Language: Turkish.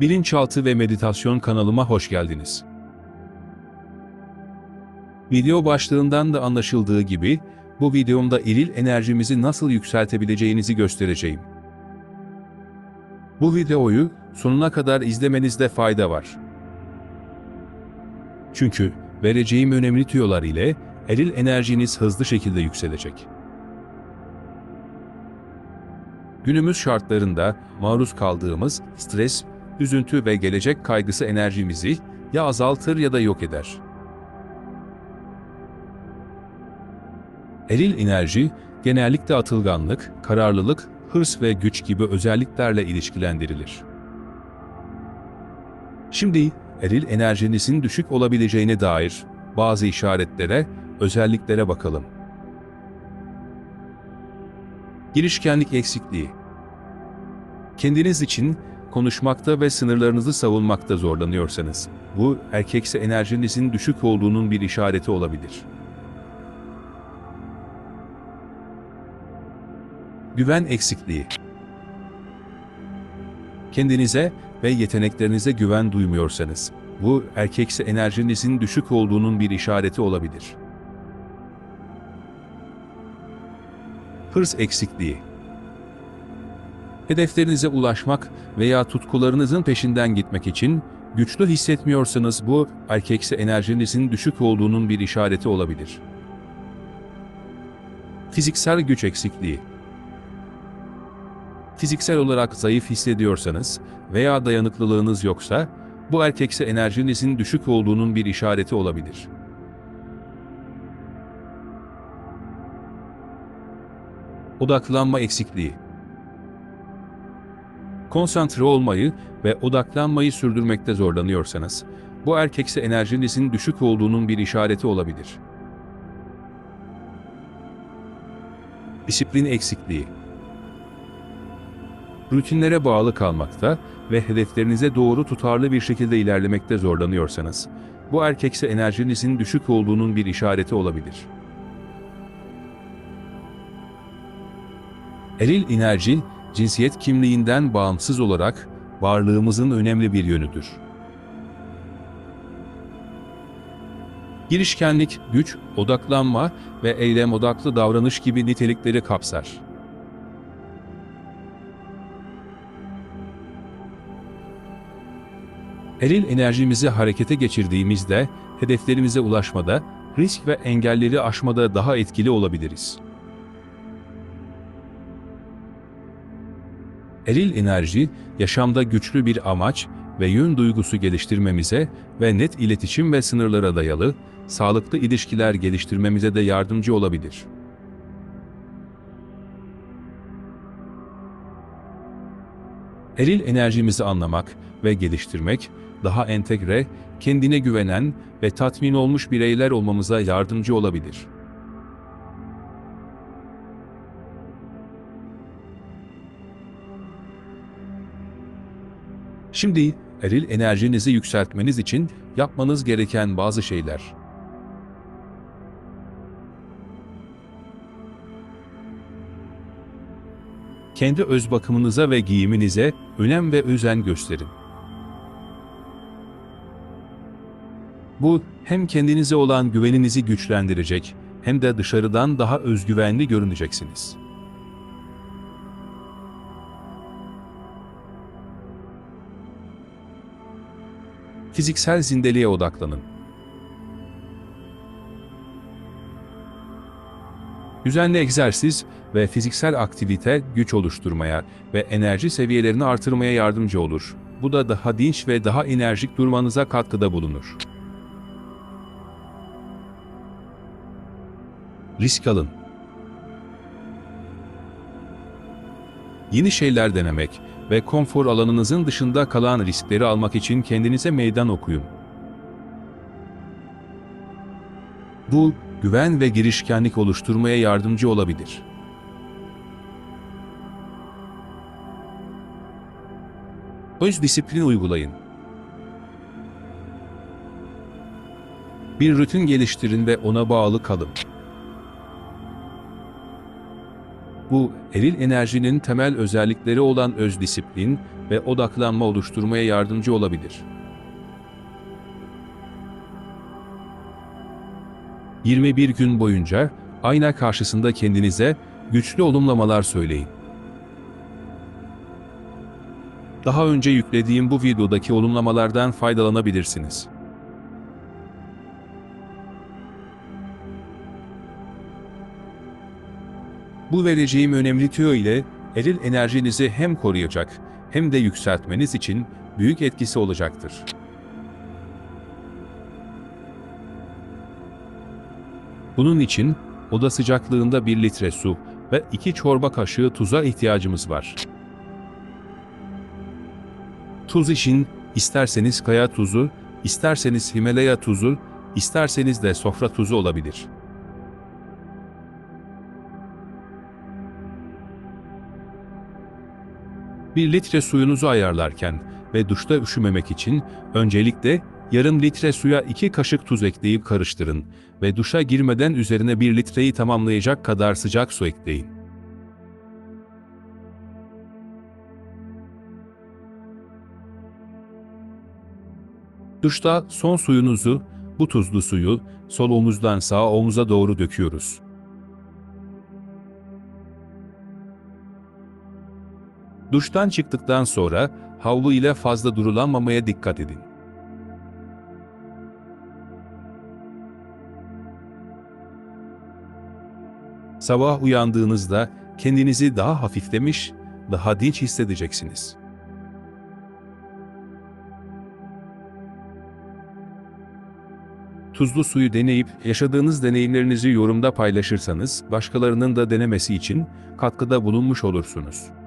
Bilinçaltı ve Meditasyon kanalıma hoş geldiniz. Video başlığından da anlaşıldığı gibi, bu videomda eril enerjimizi nasıl yükseltebileceğinizi göstereceğim. Bu videoyu sonuna kadar izlemenizde fayda var. Çünkü vereceğim önemli tüyolar ile eril enerjiniz hızlı şekilde yükselecek. Günümüz şartlarında maruz kaldığımız stres, üzüntü ve gelecek kaygısı enerjimizi ya azaltır ya da yok eder. Eril enerji genellikle atılganlık, kararlılık, hırs ve güç gibi özelliklerle ilişkilendirilir. Şimdi eril enerjinizin düşük olabileceğine dair bazı işaretlere, özelliklere bakalım. Girişkenlik eksikliği Kendiniz için konuşmakta ve sınırlarınızı savunmakta zorlanıyorsanız, bu erkekse enerjinizin düşük olduğunun bir işareti olabilir. Güven eksikliği Kendinize ve yeteneklerinize güven duymuyorsanız, bu erkekse enerjinizin düşük olduğunun bir işareti olabilir. Hırs eksikliği Hedeflerinize ulaşmak veya tutkularınızın peşinden gitmek için güçlü hissetmiyorsanız bu erkekse enerjinizin düşük olduğunun bir işareti olabilir. Fiziksel güç eksikliği Fiziksel olarak zayıf hissediyorsanız veya dayanıklılığınız yoksa bu erkekse enerjinizin düşük olduğunun bir işareti olabilir. Odaklanma eksikliği konsantre olmayı ve odaklanmayı sürdürmekte zorlanıyorsanız, bu erkekse enerjinizin düşük olduğunun bir işareti olabilir. Disiplin eksikliği Rutinlere bağlı kalmakta ve hedeflerinize doğru tutarlı bir şekilde ilerlemekte zorlanıyorsanız, bu erkekse enerjinizin düşük olduğunun bir işareti olabilir. Eril enerji, cinsiyet kimliğinden bağımsız olarak varlığımızın önemli bir yönüdür. Girişkenlik, güç, odaklanma ve eylem odaklı davranış gibi nitelikleri kapsar. Eril enerjimizi harekete geçirdiğimizde hedeflerimize ulaşmada, risk ve engelleri aşmada daha etkili olabiliriz. Eril enerji, yaşamda güçlü bir amaç ve yön duygusu geliştirmemize ve net iletişim ve sınırlara dayalı, sağlıklı ilişkiler geliştirmemize de yardımcı olabilir. Eril enerjimizi anlamak ve geliştirmek, daha entegre, kendine güvenen ve tatmin olmuş bireyler olmamıza yardımcı olabilir. Şimdi eril enerjinizi yükseltmeniz için yapmanız gereken bazı şeyler. Kendi öz bakımınıza ve giyiminize önem ve özen gösterin. Bu hem kendinize olan güveninizi güçlendirecek hem de dışarıdan daha özgüvenli görüneceksiniz. Fiziksel zindeliğe odaklanın. Düzenli egzersiz ve fiziksel aktivite güç oluşturmaya ve enerji seviyelerini artırmaya yardımcı olur. Bu da daha dinç ve daha enerjik durmanıza katkıda bulunur. Risk alın. Yeni şeyler denemek ve konfor alanınızın dışında kalan riskleri almak için kendinize meydan okuyun. Bu, güven ve girişkenlik oluşturmaya yardımcı olabilir. Öz disiplin uygulayın. Bir rutin geliştirin ve ona bağlı kalın. Bu, eril enerjinin temel özellikleri olan öz disiplin ve odaklanma oluşturmaya yardımcı olabilir. 21 gün boyunca ayna karşısında kendinize güçlü olumlamalar söyleyin. Daha önce yüklediğim bu videodaki olumlamalardan faydalanabilirsiniz. Bu vereceğim önemli tüyo ile eril enerjinizi hem koruyacak hem de yükseltmeniz için büyük etkisi olacaktır. Bunun için oda sıcaklığında 1 litre su ve 2 çorba kaşığı tuza ihtiyacımız var. Tuz için isterseniz kaya tuzu, isterseniz Himalaya tuzu, isterseniz de sofra tuzu olabilir. Bir litre suyunuzu ayarlarken ve duşta üşümemek için öncelikle yarım litre suya 2 kaşık tuz ekleyip karıştırın ve duşa girmeden üzerine 1 litreyi tamamlayacak kadar sıcak su ekleyin. Duşta son suyunuzu, bu tuzlu suyu sol omuzdan sağ omuza doğru döküyoruz. Duştan çıktıktan sonra havlu ile fazla durulanmamaya dikkat edin. Sabah uyandığınızda kendinizi daha hafiflemiş, daha dinç hissedeceksiniz. Tuzlu suyu deneyip yaşadığınız deneyimlerinizi yorumda paylaşırsanız başkalarının da denemesi için katkıda bulunmuş olursunuz.